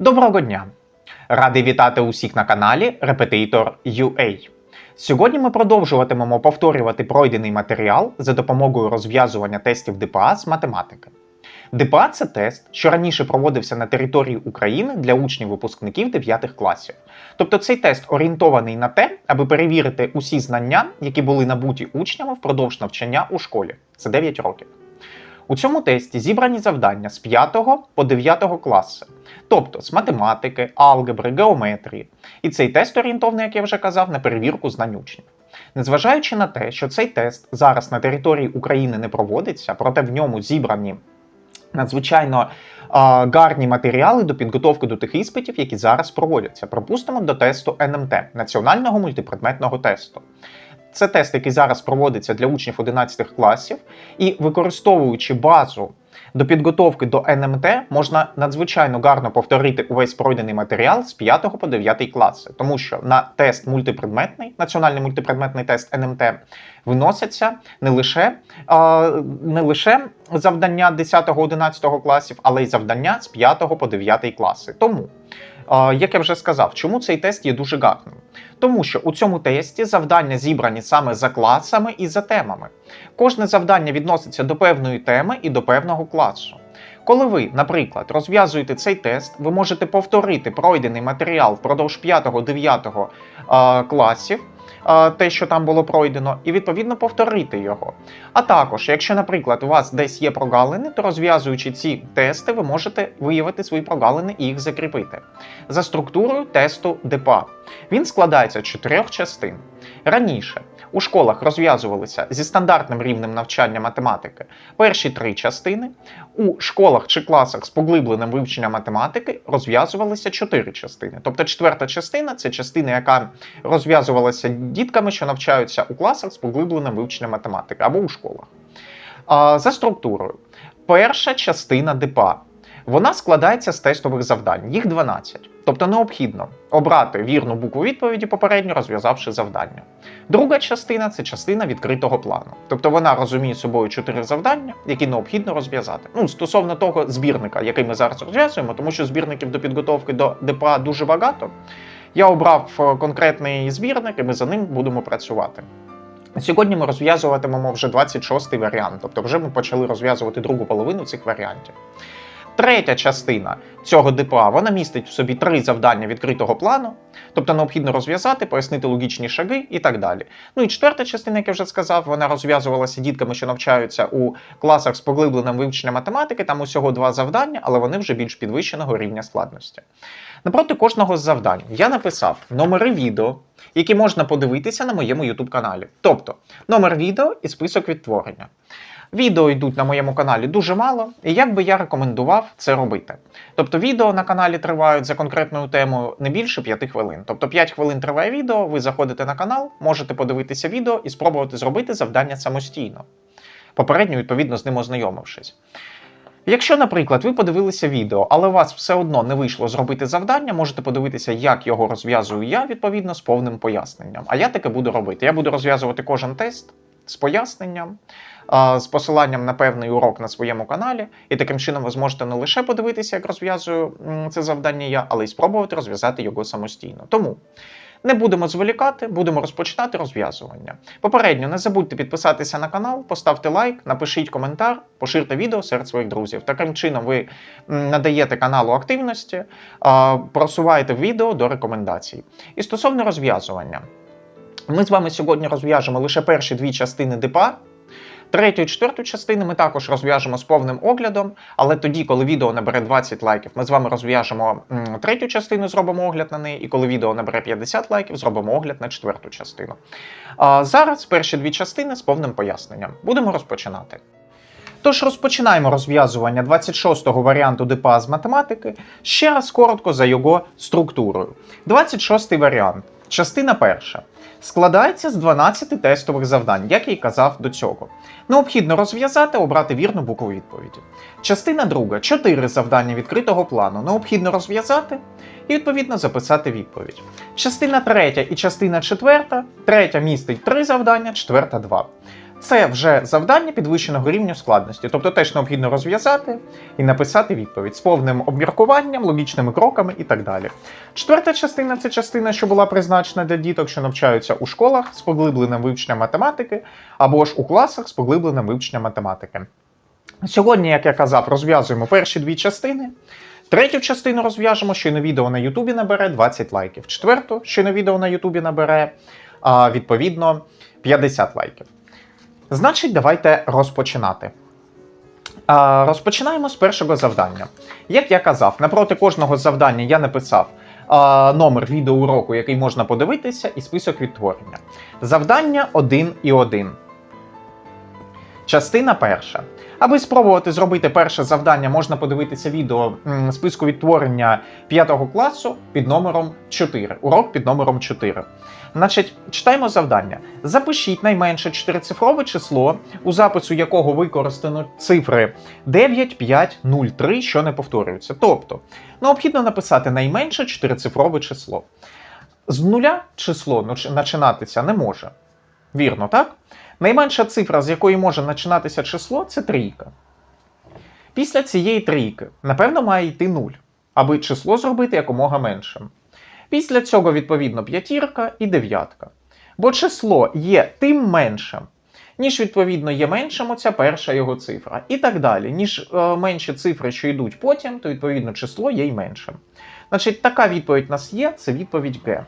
Доброго дня! Радий вітати усіх на каналі Repetitor UA. Сьогодні ми продовжуватимемо повторювати пройдений матеріал за допомогою розв'язування тестів ДПА з математики. ДПА це тест, що раніше проводився на території України для учнів-випускників 9 класів. Тобто цей тест орієнтований на те, аби перевірити усі знання, які були набуті учнями впродовж навчання у школі. Це 9 років. У цьому тесті зібрані завдання з 5 по 9 класи, тобто з математики, алгебри, геометрії. І цей тест орієнтовний, як я вже казав, на перевірку знань учнів. Незважаючи на те, що цей тест зараз на території України не проводиться, проте в ньому зібрані надзвичайно а, гарні матеріали до підготовки до тих іспитів, які зараз проводяться. Припустимо до тесту НМТ національного мультипредметного тесту. Це тест, який зараз проводиться для учнів 11 класів, і використовуючи базу до підготовки до НМТ, можна надзвичайно гарно повторити увесь пройдений матеріал з 5 по 9 класи, тому що на тест мультипредметний, національний мультипредметний тест НМТ виносяться не лише, а, не лише завдання 10-11 класів, але й завдання з 5 по 9 класи. Тому. Як я вже сказав, чому цей тест є дуже гарним? Тому що у цьому тесті завдання зібрані саме за класами і за темами. Кожне завдання відноситься до певної теми і до певного класу. Коли ви, наприклад, розв'язуєте цей тест, ви можете повторити пройдений матеріал впродовж 5-9 е, класів, те, що там було пройдено, і відповідно повторити його. А також, якщо, наприклад, у вас десь є прогалини, то розв'язуючи ці тести, ви можете виявити свої прогалини і їх закріпити. За структурою тесту ДПА. Він складається з чотирьох частин. Раніше у школах розв'язувалися зі стандартним рівнем навчання математики перші три частини. У школах чи класах з поглибленим вивченням математики розв'язувалися чотири частини. Тобто четверта частина це частина, яка розв'язувалася дітками, що навчаються у класах з поглибленим вивченням математики або у школах. За структурою. Перша частина ДПА. Вона складається з тестових завдань, їх 12. Тобто необхідно обрати вірну букву відповіді, попередньо розв'язавши завдання. Друга частина це частина відкритого плану. Тобто вона розуміє собою чотири завдання, які необхідно розв'язати. Ну, стосовно того збірника, який ми зараз розв'язуємо, тому що збірників до підготовки до ДПА дуже багато. Я обрав е, конкретний збірник, і ми за ним будемо працювати. Сьогодні ми розв'язуватимемо вже 26-й варіант, тобто вже ми почали розв'язувати другу половину цих варіантів. Третя частина цього ДПА вона містить в собі три завдання відкритого плану, тобто необхідно розв'язати, пояснити логічні шаги і так далі. Ну і четверта частина, як я вже сказав, вона розв'язувалася дітками, що навчаються у класах з поглибленим вивченням математики. Там усього два завдання, але вони вже більш підвищеного рівня складності. Напроти кожного з завдань я написав номери відео, які можна подивитися на моєму YouTube каналі. Тобто номер відео і список відтворення. Відео йдуть на моєму каналі дуже мало, і як би я рекомендував це робити. Тобто відео на каналі тривають за конкретною темою не більше 5 хвилин. Тобто 5 хвилин триває відео, ви заходите на канал, можете подивитися відео і спробувати зробити завдання самостійно, попередньо, відповідно, з ним ознайомившись. Якщо, наприклад, ви подивилися відео, але у вас все одно не вийшло зробити завдання, можете подивитися, як його розв'язую я, відповідно, з повним поясненням. А я таке буду робити. Я буду розв'язувати кожен тест з поясненням, з посиланням на певний урок на своєму каналі, і таким чином ви зможете не лише подивитися, як розв'язую це завдання я, але й спробувати розв'язати його самостійно. Тому. Не будемо зволікати, будемо розпочинати розв'язування. Попередньо не забудьте підписатися на канал, поставте лайк, напишіть коментар, поширте відео серед своїх друзів. Таким чином ви надаєте каналу активності, просуваєте відео до рекомендацій. І стосовно розв'язування, ми з вами сьогодні розв'яжемо лише перші дві частини ДПА. Третю і четверту частини ми також розв'яжемо з повним оглядом, але тоді, коли відео набере 20 лайків, ми з вами розв'яжемо третю частину, зробимо огляд на неї, і коли відео набере 50 лайків, зробимо огляд на четверту частину. А зараз перші дві частини з повним поясненням. Будемо розпочинати. Тож розпочинаємо розв'язування 26-го варіанту ДПА з математики ще раз коротко за його структурою. 26-й варіант. Частина перша. Складається з 12 тестових завдань, як я й казав до цього. Необхідно розв'язати, обрати вірну букву відповіді. Частина друга 4 завдання відкритого плану. Необхідно розв'язати і, відповідно, записати відповідь. Частина третя і частина четверта. Третя містить 3 завдання, четверта 2. Це вже завдання підвищеного рівня складності, тобто теж необхідно розв'язати і написати відповідь з повним обміркуванням, логічними кроками і так далі. Четверта частина це частина, що була призначена для діток, що навчаються у школах з поглибленим вивченням математики, або ж у класах з поглибленим вивченням математики. Сьогодні, як я казав, розв'язуємо перші дві частини. Третю частину розв'яжемо, щойно відео на Ютубі набере 20 лайків. Четверту, щойно відео на Ютубі набере відповідно 50 лайків. Значить, давайте розпочинати. Розпочинаємо з першого завдання. Як я казав, напроти кожного завдання я написав номер відеоуроку, який можна подивитися, і список відтворення. Завдання 1 і 1. Частина перша. Аби спробувати зробити перше завдання, можна подивитися відео списку відтворення 5 класу під номером 4. Урок під номером 4. Значить, читаємо завдання. Запишіть найменше чотирицифрове число, у запису якого використано цифри 9, 5, 0, 3, що не повторюються. Тобто, необхідно написати найменше чотирицифрове число. З нуля число нач- начинатися не може. Вірно, так? Найменша цифра, з якої може починатися число, це трійка. Після цієї трійки, напевно, має йти 0, аби число зробити якомога меншим. Після цього, відповідно, п'ятірка і дев'ятка. Бо число є тим меншим, ніж, відповідно, є меншим оця перша його цифра. І так далі. Ніж е, менші цифри, що йдуть потім, то відповідно число є й меншим. Значить, така відповідь у нас є, це відповідь Г.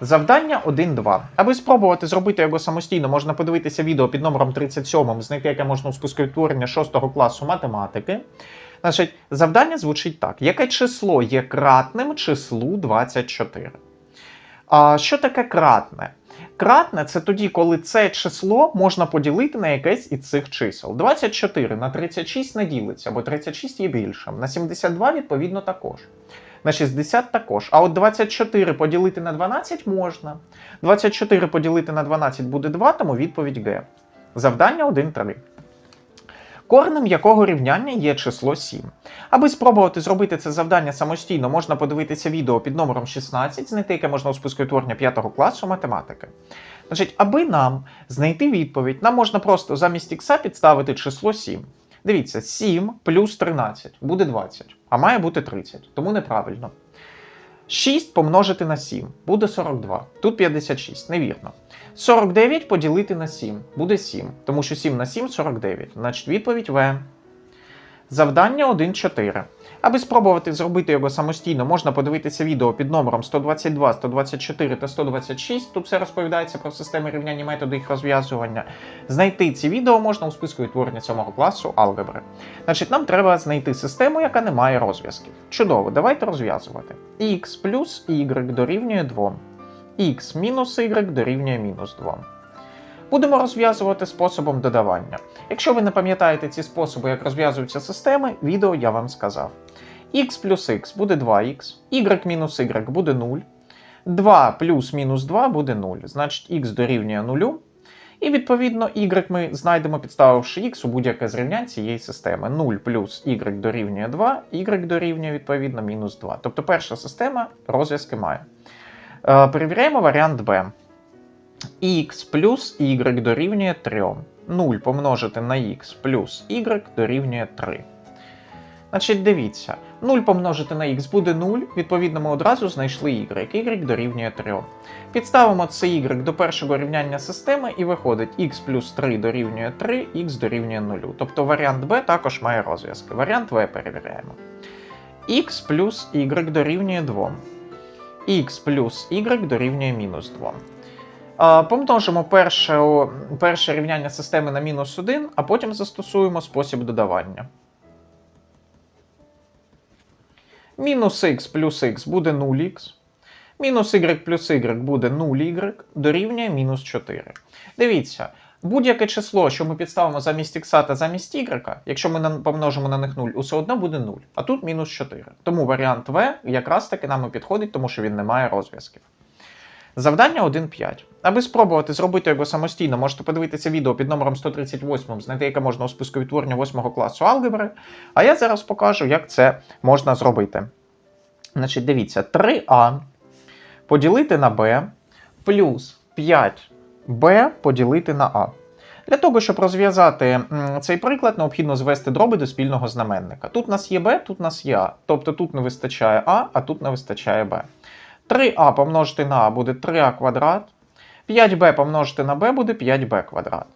Завдання 1-2. Аби спробувати зробити його самостійно, можна подивитися відео під номером 37, знайти яке можна у списку відтворення 6 класу математики. Значить, завдання звучить так: яке число є кратним числу 24? А що таке кратне? Кратне це тоді, коли це число можна поділити на якесь із цих чисел. 24 на 36 не ділиться, бо 36 є більшим. На 72, відповідно, також. На 60 також. А от 24 поділити на 12 можна. 24 поділити на 12 буде 2, тому відповідь Г. Завдання 1-3. Коренем якого рівняння є число 7. Аби спробувати зробити це завдання самостійно, можна подивитися відео під номером 16, знайти яке можна у списку відтворення 5 класу математики. Значить, аби нам знайти відповідь, нам можна просто замість ікса підставити число 7. Дивіться, 7 плюс 13 буде 20, а має бути 30, тому неправильно. 6 помножити на 7 буде 42. Тут 56, невірно. 49 поділити на 7 буде 7, тому що 7 на 7 49. Значить, відповідь В. Завдання 1.4. Аби спробувати зробити його самостійно, можна подивитися відео під номером 122, 124 та 126. Тут все розповідається про системи рівняння методи їх розв'язування. Знайти ці відео можна у списку відтворення 7 класу алгебри. Значить, нам треба знайти систему, яка не має розв'язків. Чудово, давайте розв'язувати. x плюс y дорівнює 2. x мінус y дорівнює мінус 2. Будемо розв'язувати способом додавання. Якщо ви не пам'ятаєте ці способи, як розв'язуються системи, відео я вам сказав. x плюс x буде 2х, y мінус y буде 0, 2 плюс мінус 2 буде 0, значить x дорівнює 0. І відповідно y ми знайдемо, підставивши x у будь-яке з рівнянь цієї системи. 0 плюс y дорівнює 2, y дорівнює відповідно мінус 2. Тобто перша система розв'язки має. Е, перевіряємо варіант b x плюс y дорівнює 3. 0 помножити на x плюс y дорівнює 3. Значить, дивіться, 0 помножити на x буде 0, відповідно, ми одразу знайшли y, y дорівнює 3. Підставимо це y до першого рівняння системи і виходить x плюс 3 дорівнює 3, x дорівнює 0. Тобто варіант b також має розв'язки. Варіант v перевіряємо. x плюс y дорівнює 2. x плюс y дорівнює мінус 2. Помножимо перше, перше рівняння системи на мінус 1, а потім застосуємо спосіб додавання. Мінус х плюс х буде 0х. Мінус y плюс y буде 0y, дорівнює мінус 4. Дивіться, будь-яке число, що ми підставимо замість х та замість y, якщо ми помножимо на них 0, усе одно буде 0, а тут мінус 4. Тому варіант В якраз таки нам і підходить, тому що він не має розв'язків. Завдання 1.5. Аби спробувати зробити його самостійно, можете подивитися відео під номером 138, знайти яке можна у списку відтворення 8 класу алгебри. А я зараз покажу, як це можна зробити. Значить, дивіться, 3а поділити на b плюс 5b поділити на а. Для того, щоб розв'язати цей приклад, необхідно звести дроби до спільного знаменника. Тут у нас є b, тут у нас є a. Тобто тут не вистачає a, а тут не вистачає b. 3а помножити на а буде 3а квадрат. 5b помножити на b буде 5b квадрат.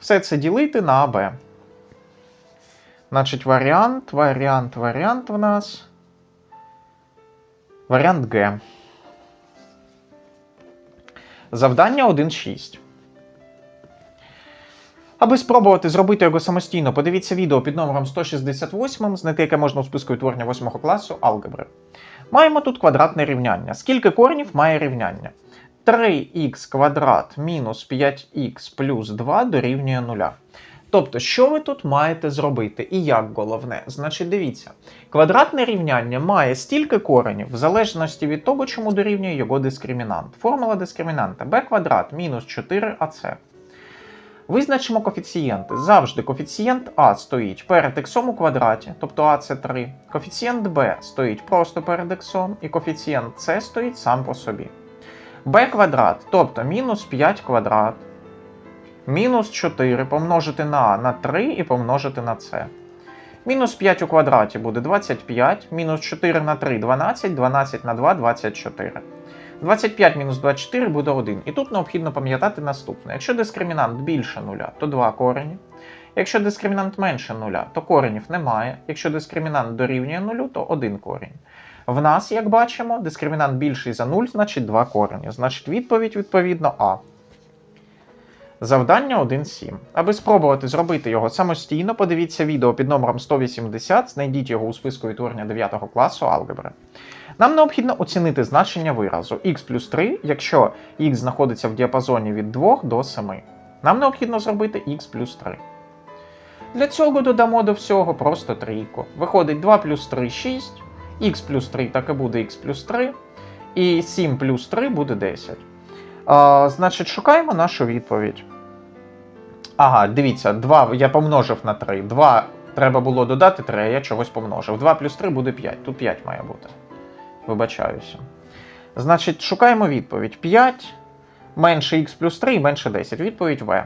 Все це ділити на АБ. Значить, варіант, варіант, варіант в нас. Варіант Г. Завдання 1.6. Аби спробувати зробити його самостійно, подивіться відео під номером 168, знайти яке можна у списку відтворення 8 класу алгебри. Маємо тут квадратне рівняння. Скільки коренів має рівняння? 3х квадрат мінус 5х плюс 2 дорівнює 0. Тобто, що ви тут маєте зробити? І як головне? Значить, дивіться, квадратне рівняння має стільки коренів в залежності від того, чому дорівнює його дискримінант. Формула дискримінанта b квадрат мінус 4ac. Визначимо коефіцієнти. Завжди коефіцієнт А стоїть перед х у квадраті, тобто А це 3. Коефіцієнт b стоїть просто перед х, і коефіцієнт С стоїть сам по собі. b квадрат, тобто мінус 5 квадрат, мінус 4 помножити на А на 3 і помножити на С. Мінус 5 у квадраті буде 25, мінус 4 на 3 12, 12 на 2 24. 25 мінус 24 буде 1. І тут необхідно пам'ятати наступне: якщо дискримінант більше нуля, то 2 корені. Якщо дискримінант менше нуля, то коренів немає. Якщо дискримінант дорівнює нулю, то 1 корінь. В нас, як бачимо, дискримінант більший за 0, значить 2 корені. Значить, відповідь відповідно А. Завдання 1.7. Аби спробувати зробити його самостійно, подивіться відео під номером 180, знайдіть його у списку відтворення 9 класу алгебри. Нам необхідно оцінити значення виразу x плюс 3, якщо x знаходиться в діапазоні від 2 до 7. Нам необхідно зробити x плюс 3. Для цього додамо до всього просто трійку. Виходить 2 плюс 3 6, x плюс 3 так і буде x плюс 3, і 7 плюс 3 буде 10. А, значить, шукаємо нашу відповідь. Ага, дивіться, 2 я помножив на 3. 2 треба було додати 3, а я чогось помножив. 2 плюс 3 буде 5. Тут 5 має бути. Вибачаюся. Значить, шукаємо відповідь. 5 менше х плюс 3 і менше 10. Відповідь В.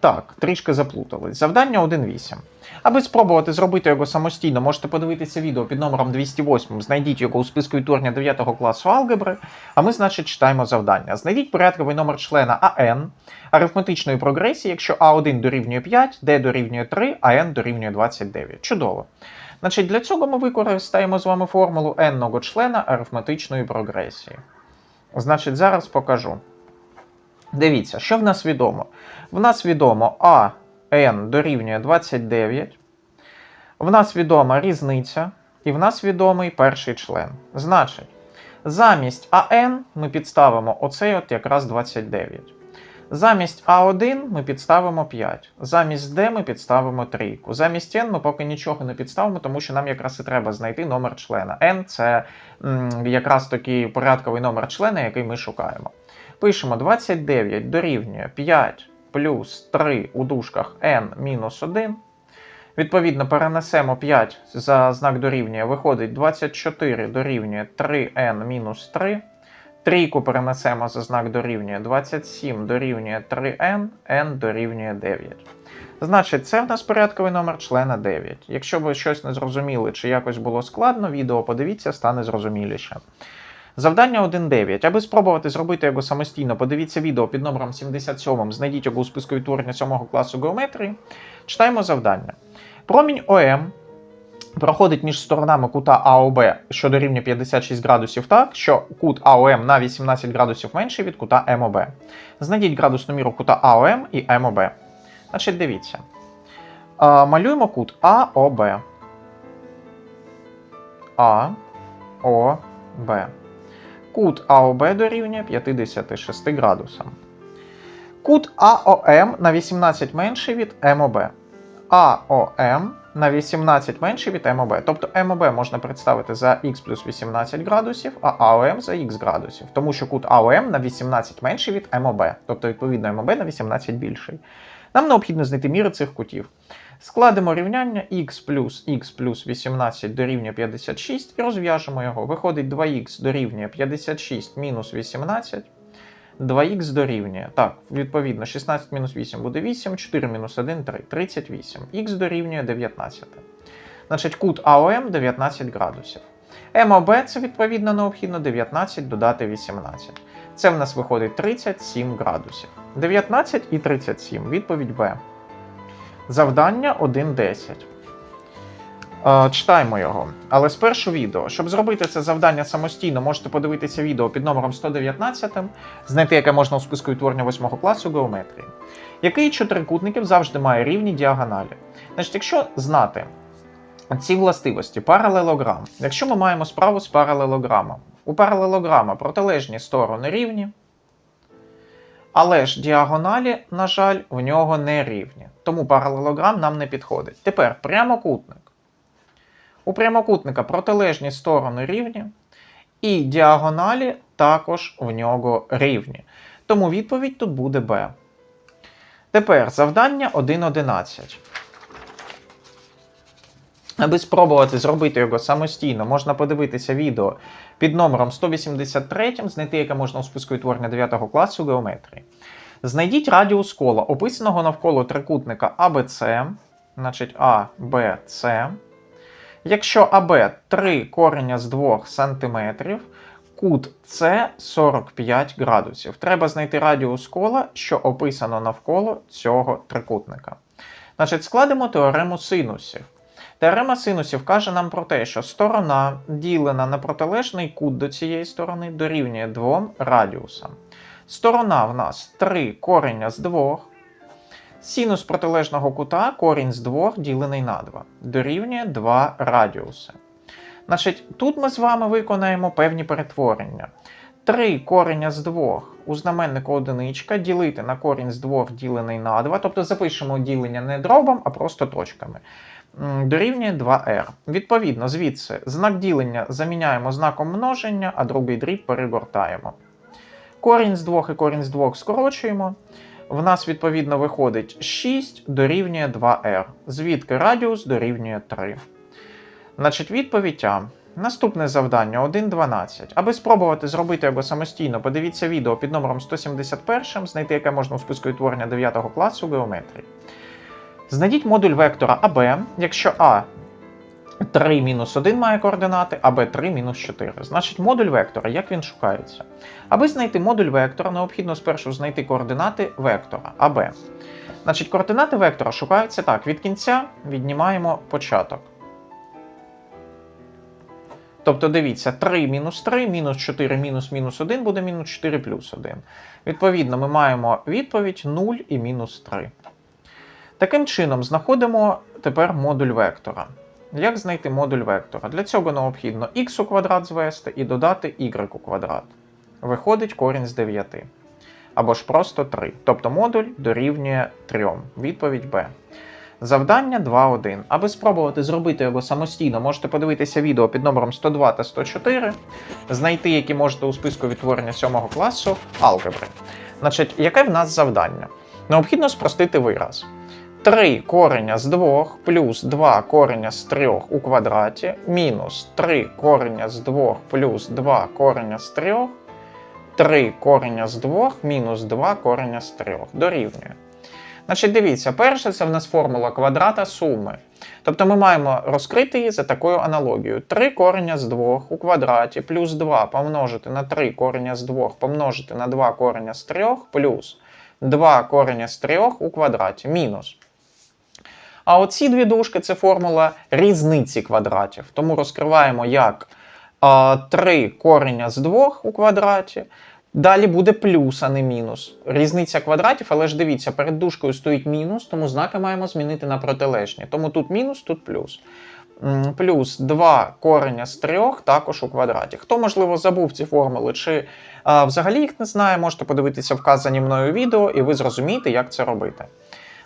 Так, трішки заплутались. Завдання 1.8. Аби спробувати зробити його самостійно, можете подивитися відео під номером 208. Знайдіть його у списку відтворення 9 класу алгебри. А ми, значить, читаємо завдання. Знайдіть порядковий номер члена АН арифметичної прогресії, якщо А1 дорівнює 5, Д дорівнює 3, а Н дорівнює 29. Чудово. Значить, для цього ми використаємо з вами формулу n-ного члена арифметичної прогресії. Значить, зараз покажу. Дивіться, що в нас відомо? В нас відомо а n дорівнює 29. В нас відома різниця, і в нас відомий перший член. Значить, замість АН ми підставимо оцей от якраз 29. Замість А1 ми підставимо 5. Замість D ми підставимо 3. Замість N ми поки нічого не підставимо, тому що нам якраз і треба знайти номер члена. N це м, якраз такий порядковий номер члена, який ми шукаємо. Пишемо 29 дорівнює 5 плюс 3 у дужках n мінус 1. Відповідно, перенесемо 5 за знак дорівнює, виходить 24 дорівнює 3n мінус 3. Трійку перенесемо за знак дорівнює 27 дорівнює 3n, n дорівнює 9. Значить, це в нас порядковий номер члена 9. Якщо ви щось не зрозуміли чи якось було складно, відео подивіться, стане зрозуміліше. Завдання 1.9. Аби спробувати зробити його самостійно, подивіться відео під номером 77, знайдіть його у списку відтворення 7 класу геометрії. Читаємо завдання. Промінь ОМ проходить між сторонами кута АОБ, що дорівнює 56 градусів так, що кут АОМ на 18 градусів менший від кута МОБ. Знайдіть градусну міру кута АОМ і МОБ. Значить, дивіться. А, малюємо кут АОБ. АОБ. Кут АОБ дорівнює 56 градусам. Кут АОМ на 18 менший від МОБ. АОМ на 18 менший від МОБ. Тобто МОБ можна представити за х плюс 18 градусів, а АОМ за х градусів. Тому що кут АОМ на 18 менший від МОБ. Тобто, відповідно, МОБ на 18 більший. Нам необхідно знайти міри цих кутів. Складемо рівняння х плюс х плюс 18 дорівнює 56 і розв'яжемо його. Виходить 2х дорівнює 56 мінус 18. 2х дорівнює. Так, відповідно, 16 мінус 8 буде 8, 4 мінус 1 3. 38. Х дорівнює 19. Значить, кут АОМ 19 градусів. МОБ це відповідно необхідно 19 додати 18. Це в нас виходить 37 градусів. 19 і 37. Відповідь Б. Завдання 1.10. Читаємо його. Але спершу відео. Щоб зробити це завдання самостійно, можете подивитися відео під номером 119, знайти яке можна у списку відтворення 8 класу геометрії. Який чотирикутників завжди має рівні діагоналі? Значить, якщо знати ці властивості, паралелограм, якщо ми маємо справу з паралелограмом, у паралелограма протилежні сторони рівні, але ж діагоналі, на жаль, в нього не рівні. Тому паралелограм нам не підходить. Тепер прямокутник. У прямокутника протилежні сторони рівні, і діагоналі також в нього рівні. Тому відповідь тут буде Б. Тепер завдання 1.11. Аби спробувати зробити його самостійно, можна подивитися відео під номером 183, знайти яке можна у списку відтворення 9 класу геометрії. Знайдіть радіус кола, описаного навколо трикутника АБЦ, значить А, Б, С. Якщо АБ 3 кореня з 2 см, кут С 45 градусів. Треба знайти радіус кола, що описано навколо цього трикутника. Значить, складемо теорему синусів. Теорема синусів каже нам про те, що сторона, ділена на протилежний кут до цієї сторони, дорівнює двом радіусам. Сторона в нас 3 кореня з 2. Синус протилежного кута корінь з 2 ділений на 2. Дорівнює 2 радіуси. Значить, тут ми з вами виконаємо певні перетворення. 3 кореня з 2 у знаменнику одиничка ділити на корінь з 2 ділений на 2, тобто запишемо ділення не дробом, а просто точками. Дорівнює 2r. Відповідно, звідси знак ділення заміняємо знаком множення, а другий дріб перегортаємо. Корінь з 2 і корінь з 2 скорочуємо. В нас, відповідно, виходить 6 дорівнює 2r, звідки радіус дорівнює 3. Значить, відповідь А. Наступне завдання 1.12. Аби спробувати зробити його самостійно, подивіться відео під номером 171, знайти яке можна у списку відтворення 9 класу геометрії. Знайдіть модуль вектора АБ, якщо А 3 мінус 1 має координати, а Б 3 мінус 4. Значить, модуль вектора, як він шукається? Аби знайти модуль вектора, необхідно спершу знайти координати вектора АБ. Значить, координати вектора шукаються так: від кінця віднімаємо початок. Тобто дивіться, 3 мінус 3, мінус 4, мінус мінус 1 буде мінус 4 плюс 1. Відповідно, ми маємо відповідь 0 і мінус 3. Таким чином, знаходимо тепер модуль вектора. Як знайти модуль вектора? Для цього необхідно х у квадрат звести і додати y у квадрат. Виходить корінь з 9. Або ж просто 3. Тобто модуль дорівнює 3. Відповідь Б. Завдання 2.1. Аби спробувати зробити його самостійно, можете подивитися відео під номером 102 та 104, знайти, які можете у списку відтворення 7 класу алгебри. Значить, яке в нас завдання? Необхідно спростити вираз. 3 кореня з 2 плюс 2 кореня з 3 у квадраті мінус 3 кореня з 2 плюс 2 кореня з 3, 3 кореня з 2 мінус 2 кореня з 3 дорівнює. Значить, дивіться, перше це в нас формула квадрата суми. Тобто ми маємо розкрити її за такою аналогією. 3 кореня з 2 у квадраті плюс 2 помножити на 3 кореня з 2 помножити на 2 кореня з 3 плюс 2 кореня з 3 у квадраті мінус. А оці дві дужки це формула різниці квадратів. Тому розкриваємо як а, 3 кореня з 2 у квадраті. Далі буде плюс, а не мінус. Різниця квадратів, але ж дивіться, перед дужкою стоїть мінус, тому знаки маємо змінити на протилежні. Тому тут мінус, тут плюс. Плюс 2 кореня з 3 також у квадраті. Хто, можливо, забув ці формули, чи а, взагалі їх не знає, можете подивитися вказані мною відео, і ви зрозумієте, як це робити.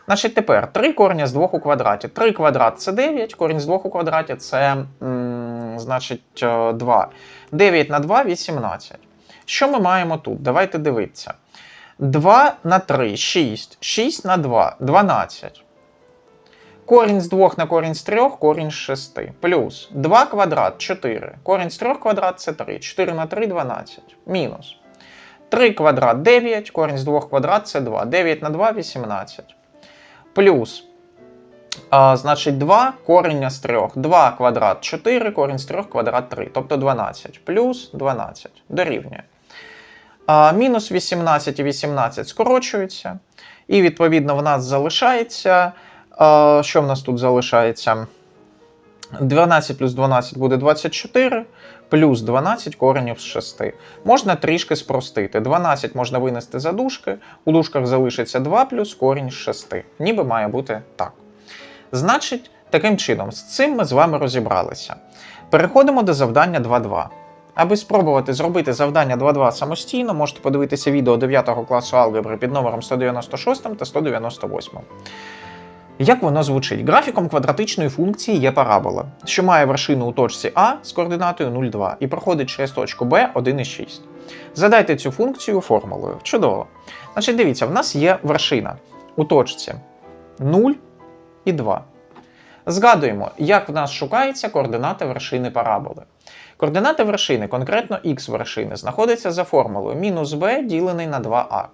Значить, тепер 3 кореня з 2 у квадраті. 3 квадрат це 9, корінь з 2 у квадраті це м, значить 2. 9 на 2 18. Що ми маємо тут? Давайте дивитися. 2 на 3 6. 6 на 2 12. Корінь з 2 на корінь з 3, корінь з 6. Плюс 2 квадрат 4. Корінь з 3 квадрат це 3. 4 на 3 12. Мінус. 3 квадрат 9, корінь з 2 квадрат це 2. 9 на 2 18. Плюс, а, значить, 2 коріння з 3. 2 квадрат 4, корінь з 3 квадрат 3. Тобто 12. Плюс 12. Дорівнює. А, мінус 18 і 18 скорочуються. І, відповідно, в нас залишається. а, Що в нас тут залишається? 12 плюс 12 буде 24, плюс 12 коренів з 6. Можна трішки спростити. 12 можна винести за дужки, у дужках залишиться 2 плюс корінь з 6. Ніби має бути так. Значить, таким чином, з цим ми з вами розібралися. Переходимо до завдання 2.2. Аби спробувати зробити завдання 2.2 самостійно, можете подивитися відео 9 класу алгебри під номером 196 та 198. Як воно звучить? Графіком квадратичної функції є парабола, що має вершину у точці А з координатою 0,2 і проходить через точку Б 1,6. Задайте цю функцію формулою. Чудово. Значить, дивіться, в нас є вершина у точці 0 і 2. Згадуємо, як в нас шукаються координати вершини параболи. Координати вершини, конкретно х вершини, знаходяться за формулою мінус b ділений на 2а.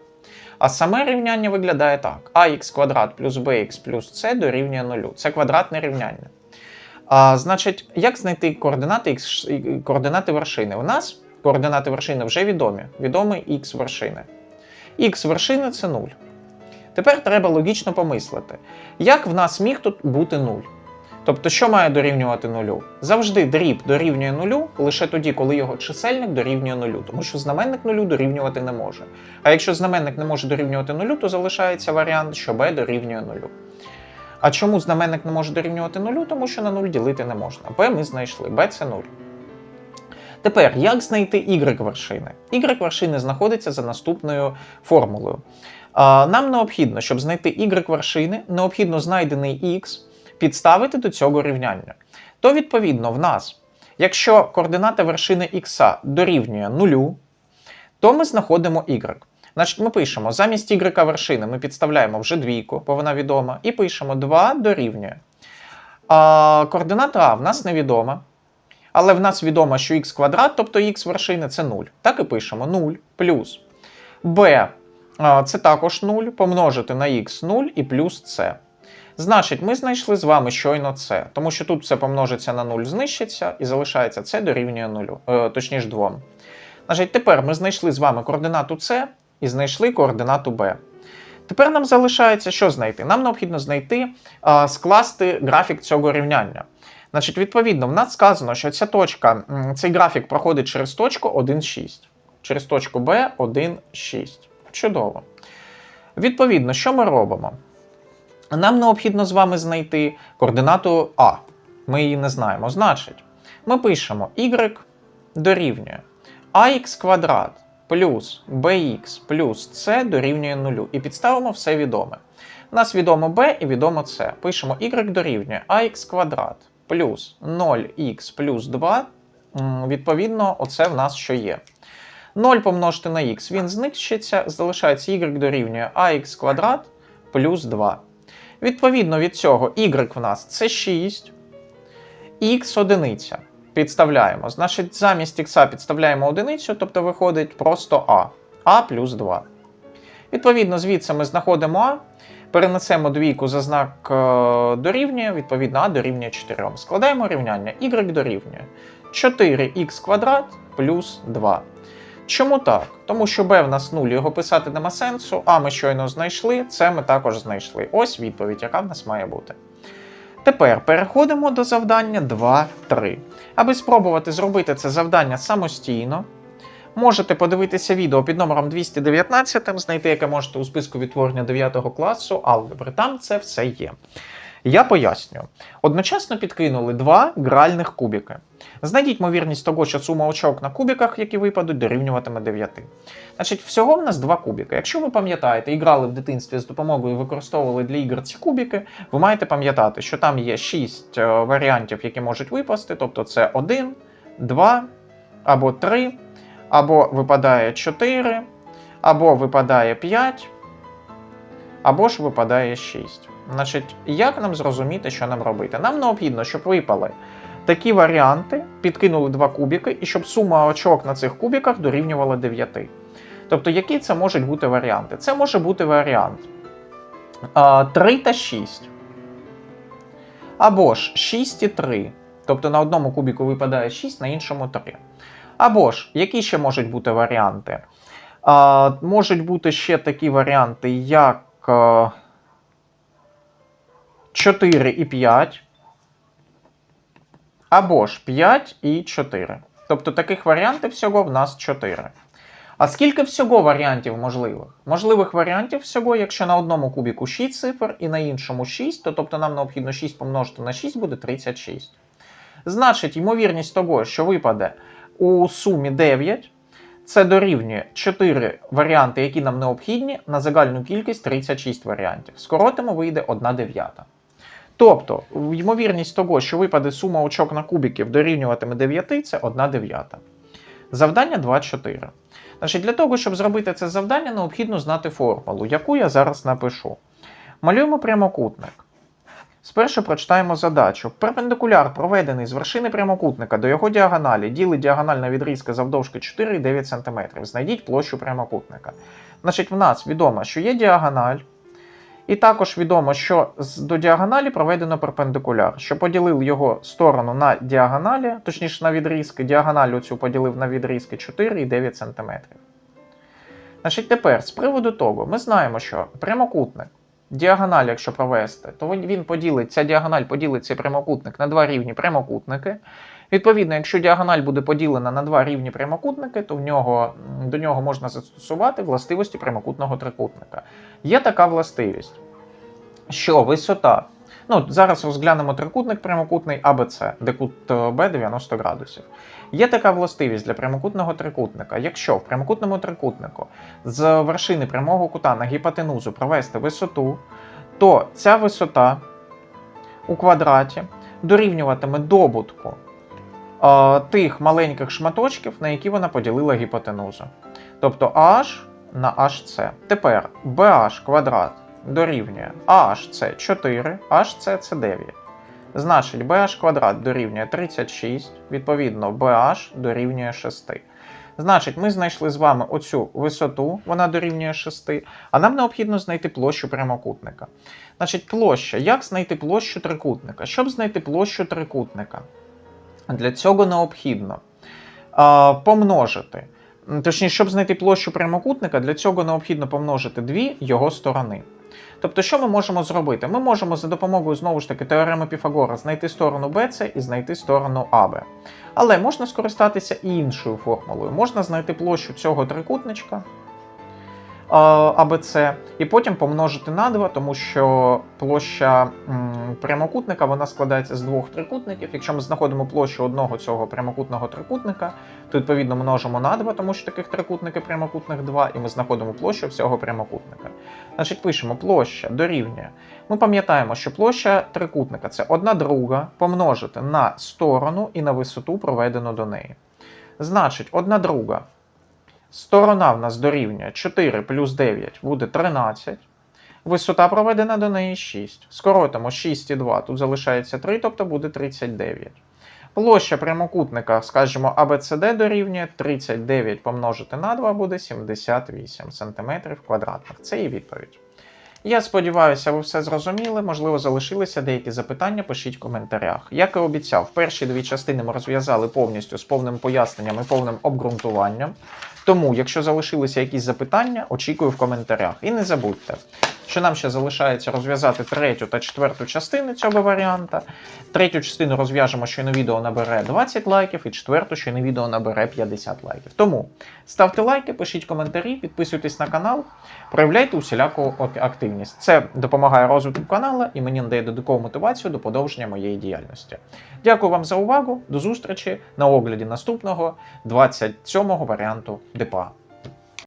А саме рівняння виглядає так: ax квадрат плюс bx плюс c дорівнює 0. Це квадратне рівняння. А, Значить, як знайти координати, координати вершини? У нас координати вершини вже відомі. Відомий х вершини. Х вершини це 0. Тепер треба логічно помислити, як в нас міг тут бути 0? Тобто, що має дорівнювати нулю? Завжди дріб дорівнює нулю лише тоді, коли його чисельник дорівнює нулю, тому що знаменник нулю дорівнювати не може. А якщо знаменник не може дорівнювати нулю, то залишається варіант, що b дорівнює нулю. А чому знаменник не може дорівнювати нулю? Тому що на 0 ділити не можна. b ми знайшли, b це 0. Тепер, як знайти y вершини? Y вершини знаходиться за наступною формулою. Нам необхідно, щоб знайти y вершини, необхідно знайдений x підставити до цього рівняння. То, відповідно, в нас, якщо координата вершини х дорівнює нулю, то ми знаходимо y. Значить, ми пишемо замість y вершини ми підставляємо вже двійку, бо вона відома, і пишемо 2 дорівнює. А, Координата А в нас невідома. Але в нас відомо, що х квадрат, тобто х вершини це 0. Так і пишемо 0 плюс b це також 0, помножити на х 0 і плюс c. Значить, ми знайшли з вами щойно це, тому що тут все помножиться на 0, знищиться і залишається це дорівнює 0, е, точніше 2. Значить, тепер ми знайшли з вами координату С і знайшли координату Б. Тепер нам залишається що знайти? Нам необхідно знайти, е, скласти графік цього рівняння. Значить, відповідно, в нас сказано, що ця точка, цей графік проходить через точку 1,6. Через точку B 1,6. Чудово. Відповідно, що ми робимо? Нам необхідно з вами знайти координату А. Ми її не знаємо. Значить, ми пишемо y дорівнює ax квадрат плюс bx плюс c дорівнює 0. І підставимо все відоме. Нас відомо b і відомо c. Пишемо y дорівнює ax квадрат плюс 0х плюс 2. Відповідно, оце в нас що є. 0 помножити на х, він знищиться, залишається y дорівнює ax квадрат плюс 2. Відповідно від цього y в нас це 6, x одиниця. Підставляємо. Значить, замість х підставляємо одиницю, тобто виходить просто а. а плюс 2. Відповідно, звідси ми знаходимо а, перенесемо двійку за знак е, дорівнює, відповідно, а дорівнює 4. Складаємо рівняння y дорівнює 4х квадрат плюс 2. Чому так? Тому що b в нас 0, його писати нема сенсу, а ми щойно знайшли, це ми також знайшли. Ось відповідь, яка в нас має бути. Тепер переходимо до завдання 2.3. Аби спробувати зробити це завдання самостійно, можете подивитися відео під номером 219, знайти, яке можете у списку відтворення 9 класу алгебри. Там це все є. Я пояснюю. Одночасно підкинули два гральних кубики. Знайдіть ймовірність того, що сума очок на кубиках, які випадуть, дорівнюватиме 9. Значить, всього в нас два кубики. Якщо ви пам'ятаєте і грали в дитинстві з допомогою використовували для ігор ці кубики, ви маєте пам'ятати, що там є 6 е, варіантів, які можуть випасти. Тобто це 1, 2 або 3, або випадає 4, або випадає 5, або ж випадає 6. Значить, як нам зрозуміти, що нам робити? Нам необхідно, щоб випали такі варіанти, підкинули два кубики, і щоб сума очок на цих кубиках дорівнювала 9. Тобто, які це можуть бути варіанти? Це може бути варіант 3 та 6. Або ж 6 і 3. Тобто на одному кубіку випадає 6, на іншому 3. Або ж, які ще можуть бути варіанти? А, можуть бути ще такі варіанти, як а, 4 і 5. Або ж 5 і 4. Тобто таких варіантів всього в нас 4. А скільки всього варіантів можливих? Можливих варіантів всього, якщо на одному кубіку 6 цифр і на іншому 6, то тобто нам необхідно 6 помножити на 6 буде 36. Значить, ймовірність того, що випаде у сумі 9, це дорівнює 4 варіанти, які нам необхідні, на загальну кількість 36 варіантів. Скоротимо, вийде 1 дев'ята. Тобто, ймовірність того, що випаде сума очок на кубіків дорівнюватиме 9, це 1 дев'ята. Завдання 2-4. Значить, Для того, щоб зробити це завдання, необхідно знати формулу, яку я зараз напишу. Малюємо прямокутник. Спершу прочитаємо задачу. Перпендикуляр, проведений з вершини прямокутника до його діагоналі, ділить діагональна відрізка завдовжки 4,9 см. Знайдіть площу прямокутника. Значить, в нас відомо, що є діагональ. І також відомо, що до діагоналі проведено перпендикуляр, що поділив його сторону на діагоналі, точніше на відрізки, діагоналю цю поділив на відрізки 4,9 см. Значить, тепер з приводу того, ми знаємо, що прямокутник, діагональ, якщо провести, то він поділить, ця діагональ поділить цей прямокутник на два рівні прямокутники. Відповідно, якщо діагональ буде поділена на два рівні прямокутники, то в нього, до нього можна застосувати властивості прямокутного трикутника. Є така властивість, що висота. Ну, зараз розглянемо трикутник прямокутний АБЦ, де кут е, Б 90 градусів. Є така властивість для прямокутного трикутника. Якщо в прямокутному трикутнику з вершини прямого кута на гіпотенузу провести висоту, то ця висота у квадраті дорівнюватиме добутку тих маленьких шматочків, на які вона поділила гіпотенузу. Тобто h на hc. Тепер bh квадрат дорівнює це 4, hc це 9. Значить, bh квадрат дорівнює 36, відповідно, bh дорівнює 6. Значить, ми знайшли з вами оцю висоту, вона дорівнює 6, а нам необхідно знайти площу прямокутника. Значить, площа. Як знайти площу трикутника? Щоб знайти площу трикутника, для цього необхідно помножити. Точніше, щоб знайти площу прямокутника, для цього необхідно помножити дві його сторони. Тобто, що ми можемо зробити? Ми можемо за допомогою знову ж таки теореми Піфагора знайти сторону BC і знайти сторону AB. Але можна скористатися і іншою формулою. Можна знайти площу цього трикутничка АБЦ і потім помножити на 2, тому що площа прямокутника вона складається з двох трикутників. Якщо ми знаходимо площу одного цього прямокутного трикутника, то відповідно множимо на 2, тому що таких трикутників прямокутних 2, і ми знаходимо площу всього прямокутника. Значить, пишемо площа дорівнює. Ми пам'ятаємо, що площа трикутника це одна друга помножити на сторону і на висоту, проведену до неї. Значить, одна друга. Сторона в нас дорівнює 4 плюс 9 буде 13. Висота проведена до неї 6. Скоротимо 6 і 2, тут залишається 3, тобто буде 39. Площа прямокутника, скажімо, ABCD дорівнює 39 помножити на 2 буде 78 см квадратних. Це і відповідь. Я сподіваюся, ви все зрозуміли. Можливо, залишилися деякі запитання. Пишіть в коментарях. Як і обіцяв, перші дві частини ми розв'язали повністю з повним поясненням і повним обґрунтуванням. Тому, якщо залишилися якісь запитання, очікую в коментарях. І не забудьте, що нам ще залишається розв'язати третю та четверту частини цього варіанта. Третю частину розв'яжемо, щойно відео набере 20 лайків, і четверту, щойно відео набере 50 лайків. Тому ставте лайки, пишіть коментарі, підписуйтесь на канал, проявляйте усіляку активність. Це допомагає розвитку каналу і мені надає додаткову мотивацію до подовження моєї діяльності. Дякую вам за увагу. До зустрічі на огляді наступного 27-го варіанту ДПА.